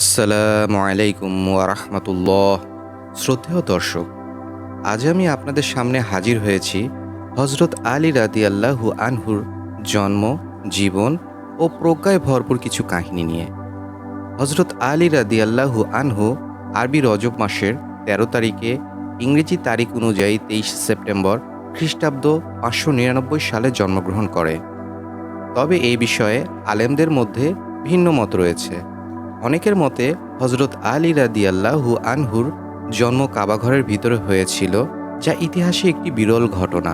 আসসালামু আলাইকুম ওয়ারহমতুল্লাহ শ্রদ্ধেয় দর্শক, আজ আমি আপনাদের সামনে হাজির হয়েছি হজরত আলী রাদি আল্লাহু আনহুর জন্ম, জীবন ও প্রজ্ঞায় ভরপুর কিছু কাহিনী নিয়ে। হজরত আলী রাদি আল্লাহু আনহু আরবি রজব মাসের তেরো তারিখে ইংরেজি তারিখ অনুযায়ী তেইশ সেপ্টেম্বর খ্রিস্টাব্দ পাঁচশো নিরানব্বই সালে জন্মগ্রহণ করে। তবে এই বিষয়ে আলেমদের মধ্যে ভিন্ন মত রয়েছে। অনেকের মতে হজরত আলী রাদিয়াল্লাহু আনহুর জন্ম কাবাঘরের ভিতরে হয়েছিল, যা ইতিহাসে একটি বিরল ঘটনা।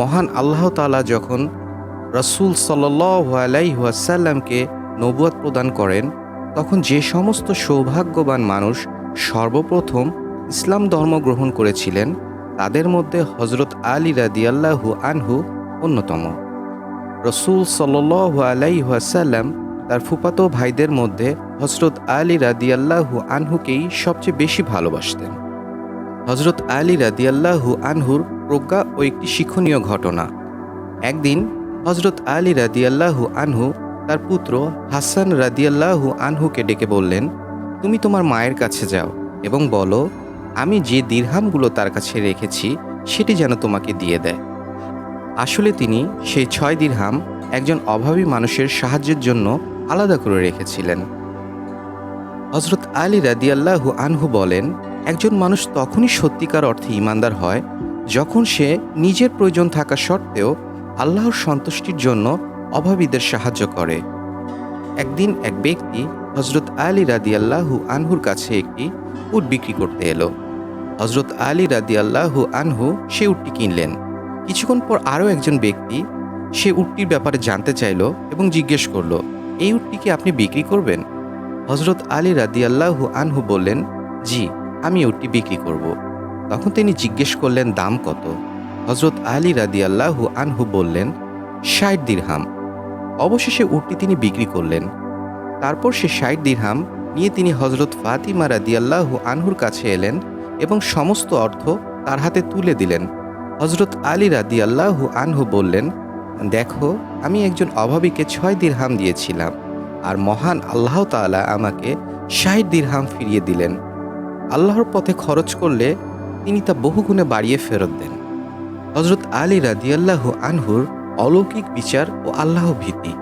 মহান আল্লাহ তালা যখন রসুল সাল্লাসাল্লামকে নবুয়াত প্রদান করেন, তখন যে সমস্ত সৌভাগ্যবান মানুষ সর্বপ্রথম ইসলাম ধর্ম গ্রহণ করেছিলেন, তাদের মধ্যে হজরত আলী রাদিয়াল্লাহু আনহু অন্যতম। রসুল সাল্লু আলাইহাসাল্লাম তার ফুপাতো ভাইদের মধ্যে হজরত আলী রাদিয়াল্লাহু আনহুকেই সবচেয়ে বেশি ভালোবাসতেন। হজরত আলী রাদিয়াল্লাহু আনহুর প্রজ্ঞা ও একটি শিক্ষণীয় ঘটনা। একদিন হজরত আলী রাদিয়াল্লাহু আনহু তার পুত্র হাসান রাদিয়াল্লাহু আনহুকে ডেকে বললেন, তুমি তোমার মায়ের কাছে যাও এবং বলো, আমি যে দীর্হামগুলো তার কাছে রেখেছি, সেটি যেন তোমাকে দিয়ে দেয়। আসলে তিনি সেই ছয় দিরহাম একজন অভাবী মানুষের সাহায্যের জন্য আলাদা করে রেখেছিলেন। হজরত আলী রাদিয়াল্লাহু আনহু বলেন, একজন মানুষ তখনই সত্যিকার অর্থে ইমানদার হয় যখন সে নিজের প্রয়োজন থাকা সত্ত্বেও আল্লাহর সন্তুষ্টির জন্য অভাবীদের সাহায্য করে। একদিন এক ব্যক্তি হজরত আলী রাদিয়াল্লাহু আনহুর কাছে একটি উট বিক্রি করতে এলো। হজরত আলী রাদিয়াল্লাহু আনহু সে উটটি কিনলেন। কিছুক্ষণ পর আরও একজন ব্যক্তি সে উটটির ব্যাপারে জানতে চাইল এবং জিজ্ঞেস করল এই উটটিকে আপনি বিক্রি করবেন? হজরত আলী রাদিয়াল্লাহু আনহু বললেন, জি, আমি উটটি বিক্রি করব। তখন তিনি জিজ্ঞেস করলেন, দাম কত? হজরত আলী রাদিয়াল্লাহু আনহু বললেন, ষাট দিরহাম। অবশেষে উটটি তিনি বিক্রি করলেন। তারপর সে ষাট দিরহাম নিয়ে তিনি হজরত ফাতিমা রাদিয়াল্লাহু আনহুর কাছে এলেন এবং সমস্ত অর্থ তার হাতে তুলে দিলেন। হজরত আলী রাদি আল্লাহু আনহু বললেন দেখো, আমি একজন অভাবীকে ছয় দিরহাম দিয়েছিলাম, আর মহান আল্লাহ তাআলা আমাকে ষাট দিরহাম ফিরিয়ে দিলেন। আল্লাহর পথে খরচ করলে তিনি তা বহুগুণে বাড়িয়ে ফেরত দেন। হজরত আলী রাদিয়াল্লাহু আনহুর অলৌকিক বিচার ও আল্লাহ ভীতি।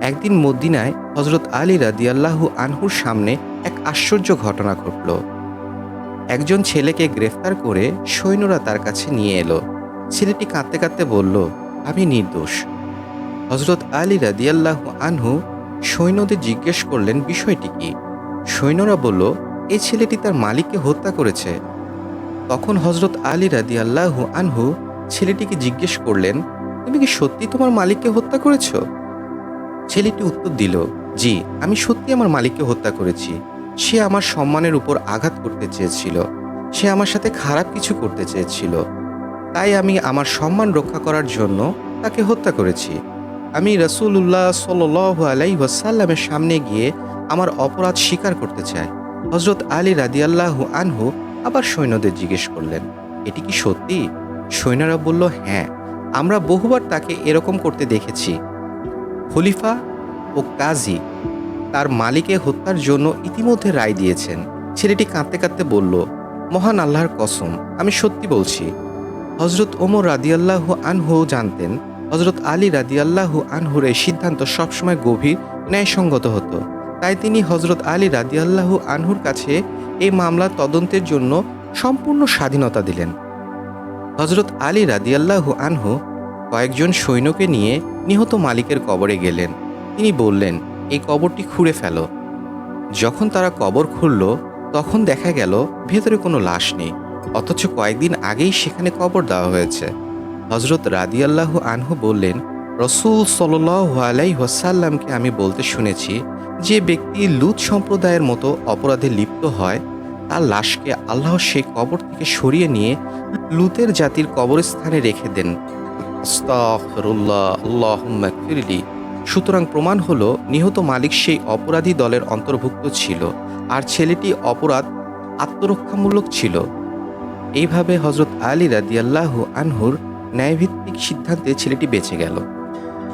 একদিন মদিনায় হজরত আলী রাদিয়াল্লাহু আনহুর সামনে এক আশ্চর্য ঘটনা ঘটল। একজন ছেলেকে গ্রেফতার করে সৈন্যরা তার কাছে নিয়ে এলো। ছেলেটি কাঁদতে কাঁদতে বলল আমি নির্দোষ। হজরত আলী রাদিয়াল্লাহ আনহু সৈন্যদের জিজ্ঞেস করলেন, বিষয়টি কি? সৈন্যরা বলল এই ছেলেটি তার মালিককে হত্যা করেছে। তখন হজরত আলী রাদিয়াল্লাহু আনহু ছেলেটিকে জিজ্ঞেস করলেন, তুমি কি সত্যি তোমার মালিককে হত্যা করেছ? ছেলেটি উত্তর দিল, জি, আমি সত্যি আমার মালিককে হত্যা করেছি। সে আমার সম্মানের উপর আঘাত করতে চেয়েছিল। সে আমার সাথে খারাপ কিছু করতে চেয়েছিল। তাই আমি আমার সম্মান রক্ষা করার জন্য তাকে হত্যা করেছি। আমি রসুল্লাহ সাল আলাই ওয়াসাল্লামের সামনে গিয়ে আমার অপরাধ স্বীকার করতে চাই। হজরত আলী রাদিয়াল্লাহু আনহু আবার সৈন্যদের জিজ্ঞেস করলেন, এটি কি সত্যি? সৈন্যরা বলল হ্যাঁ আমরা বহুবার তাকে এরকম করতে দেখেছি। খলিফা ও কাজী তার মালিকে হত্যার জন্য ইতিমধ্যে রায় দিয়েছেন। ছেলেটি কাঁদতে কাঁদতে বলল, মহান আল্লাহর কসম, আমি সত্যি বলছি হজরত ওমর রাদিয়াল্লাহু আনহু জানতেন হজরত আলী রাদিয়াল্লাহু আনহুর এই সিদ্ধান্ত সবসময় গভীর, ন্যায়সঙ্গত হতো। তাই তিনি হজরত আলী রাদিয়াল্লাহু আনহুর কাছে এই মামলার তদন্তের জন্য সম্পূর্ণ স্বাধীনতা দিলেন। হজরত আলী রাদিয়াল্লাহু আনহু কয়েকজন সৈন্যকে নিয়ে নিহত মালিকের কবরে গেলেন। তিনি বললেন, এই কবরটি খুঁড়ে ফেলো। যখন তারা কবর খুলল তখন দেখা গেল, ভেতরে কোনো লাশ নেই। অথচ কয়েকদিন আগেই সেখানে কবর দেওয়া হয়েছে। হজরত রাদিয়াল্লাহু আনহু বললেন, রসুল সাল্লাই ওয়াসাল্লামকে আমি বলতে শুনেছি, যে ব্যক্তি লুত সম্প্রদায়ের মতো অপরাধে লিপ্ত হয়, তার লাশকে আল্লাহ সেই কবর থেকে সরিয়ে নিয়ে লুতের জাতির কবরস্থানে রেখে দেন। সুতরাং প্রমাণ হলো, নিহত মালিক সেই অপরাধী দলের অন্তর্ভুক্ত ছিল, আর ছেলেটি অপরাধ আত্মরক্ষামূলক ছিল। এইভাবে হজরত আলী রাদিয়াল্লাহু আনহুর ন্যায়ভিত্তিক সিদ্ধান্তে ছেলেটি বেঁচে গেল।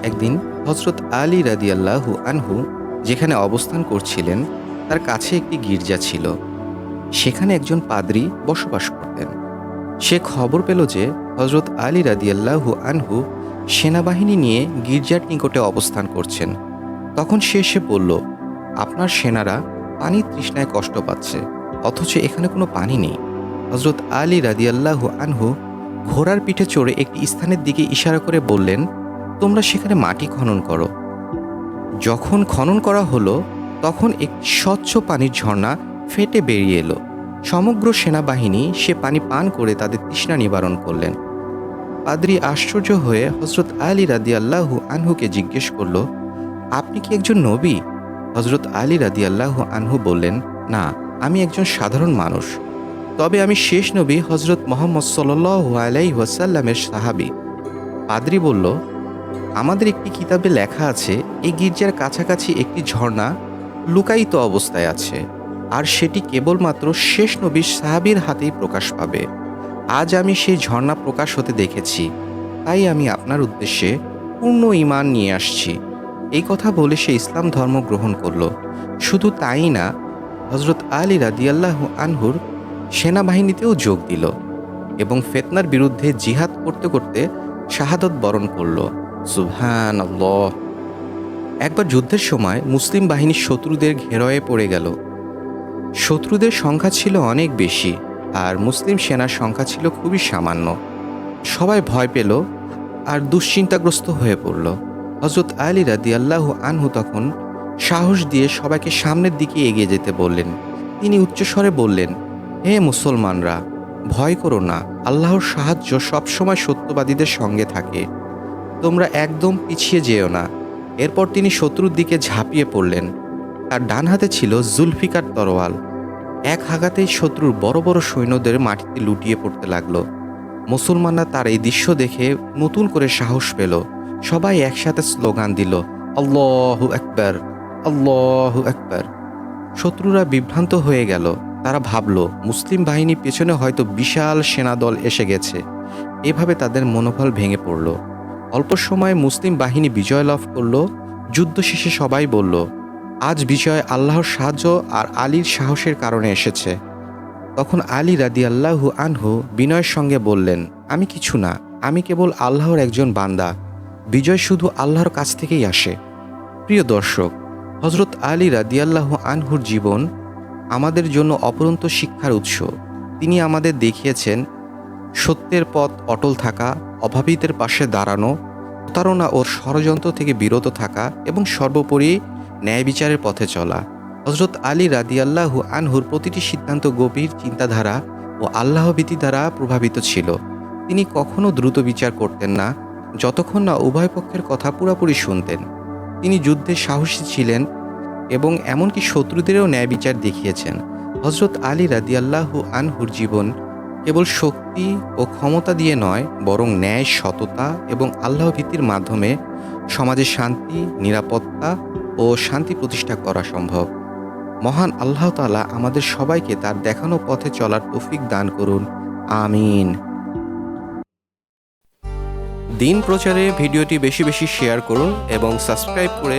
একদিন হজরত আলী রাদিয়াল্লাহু আনহু যেখানে অবস্থান করছিলেন, তার কাছে একটি গির্জা ছিল। সেখানে একজন পাদ্রী বসবাস করতেন। সে খবর পেল যে হজরত আলী রাদিয়াল্লাহু আনহু সেনাবাহিনী নিয়ে গির্জার নিকটে অবস্থান করছেন। তখন সে এসে বলল, আপনার সেনারা পানির তৃষ্ণায় কষ্ট পাচ্ছে, অথচ এখানে কোনো পানি নেই। হজরত আলী রাদিয়াল্লাহু আনহু ঘোড়ার পিঠে চড়ে একটি স্থানের দিকে ইশারা করে বললেন, তোমরা সেখানে মাটি খনন করো। যখন খনন করা হলো, তখন একটি স্বচ্ছ পানির ঝর্ণা ফেটে বেরিয়ে এলো। সমগ্র সেনাবাহিনী সে পানি পান করে তাদের তৃষ্ণা নিবারণ করলেন। পাদ্রি আশ্চর্য হয়ে হজরত আলী রাদি আল্লাহু আনহুকে জিজ্ঞেস করল, আপনি কি একজন নবী? হজরত আলী রাদি আল্লাহু আনহু বললেন, না, আমি একজন সাধারণ মানুষ। তবে আমি শেষ নবী হজরত মোহাম্মদ আলাই ওয়াসাল্লামের সাহাবি। পাদ্রি বলল, আমাদের একটি কিতাবে লেখা আছে, এই গির্জার কাছাকাছি একটি ঝর্ণা লুকায়িত অবস্থায় আছে, আর সেটি কেবলমাত্র শেষ নবীর সাহাবির হাতেই প্রকাশ পাবে। আজ আমি সেই ঝর্ণা প্রকাশ হতে দেখেছি, তাই আমি আপনার উদ্দেশ্যে পূর্ণ ইমান নিয়ে আসছি। এই কথা বলে সে ইসলাম ধর্ম গ্রহণ করল। শুধু তাই না হজরত আলী রাদিয়াল্লাহ আনহুর সেনাবাহিনীতেও যোগ দিল এবং ফেতনার বিরুদ্ধে জিহাদ করতে করতে শাহাদত বরণ করল। সুবহান একবার যুদ্ধের সময় মুসলিম বাহিনী শত্রুদের ঘেরয়ে পড়ে গেল। শত্রুদের সংখ্যা ছিল অনেক বেশি আর মুসলিম সেনার সংখ্যা ছিল খুবই সামান্য। সবাই ভয় পেল আর দুশ্চিন্তাগ্রস্ত হয়ে পড়ল। হজরত আলী রাদি আল্লাহ আনহু তখন সাহস দিয়ে সবাইকে সামনের দিকে এগিয়ে যেতে বললেন। তিনি উচ্চস্বরে বললেন হে মুসলমানরা, ভয় করো না, আল্লাহর সাহায্য সবসময় সত্যবাদীদের সঙ্গে থাকে। তোমরা একদম পিছিয়ে যেও না। এরপর তিনি শত্রুর দিকে ঝাঁপিয়ে পড়লেন। তার ডান হাতে ছিল জুলফিকার তরোয়াল। এক হাগাতেই শত্রুর বড় বড় সৈন্যদের মাটিতে লুটিয়ে পড়তে লাগল। মুসলমানরা তার এই দৃশ্য দেখে নতুন করে সাহস পেল। সবাই একসাথে স্লোগান দিল, আল্লাহু একবার আল্লাহু একবার শত্রুরা বিভ্রান্ত হয়ে গেল। তারা ভাবল, মুসলিম বাহিনী পেছনে হয়তো বিশাল সেনাদল এসে গেছে। এভাবে তাদের মনোবল ভেঙে পড়ল। অল্প সময়ে মুসলিম বাহিনী বিজয় লাভ করল। যুদ্ধ শেষে সবাই বলল, আজ বিজয় আল্লাহর সাহায্য আর আলীর সাহসের কারণে এসেছে। তখন আলী রাদি আল্লাহু আনহু বিনয়ের সঙ্গে বললেন, আমি কিছু না, আমি কেবল আল্লাহর একজন বান্দা। বিজয় শুধু আল্লাহর কাছ থেকেই আসে। প্রিয় দর্শক হজরত আলী রাদিয়াল্লাহু আনহুর জীবন আমাদের জন্য অপরন্ত শিক্ষার উৎস। তিনি আমাদের দেখিয়েছেন, সত্যের পথ অটল থাকা, অভাবীদের পাশে দাঁড়ানো, প্রতারণা ওর ষড়যন্ত্র থেকে বিরত থাকা এবং সর্বোপরি ন্যায় বিচারের পথে চলা। হজরত আলী রাদিয়াল্লাহু আনহুর প্রতিটি সিদ্ধান্ত গভীর চিন্তাধারা ও আল্লাহভীতি দ্বারা প্রভাবিত ছিল। তিনি কখনো দ্রুত বিচার করতেন না, যতক্ষণ না উভয় পক্ষের কথা পুরোপুরি শুনতেন। তিনি যুদ্ধে সাহসী ছিলেন এবং এমনকি শত্রুদেরও ন্যায় বিচার দেখিয়েছেন। হজরত আলী রাদিয়াল্লাহু আনহুর জীবন কেবল শক্তি ও ক্ষমতা দিয়ে নয়, বরং ন্যায়, সততা এবং আল্লাহভীতির মাধ্যমে সমাজে শান্তি, নিরাপত্তা ও শান্তি প্রতিষ্ঠা করা সম্ভব। মহান আল্লাহ তালা আমাদের সবাইকে তার দেখানো পথে চলার তৌফিক দান করুন। আমিন। দিন প্রচারে ভিডিওটি বেশি বেশি শেয়ার করুন এবং সাবস্ক্রাইব করে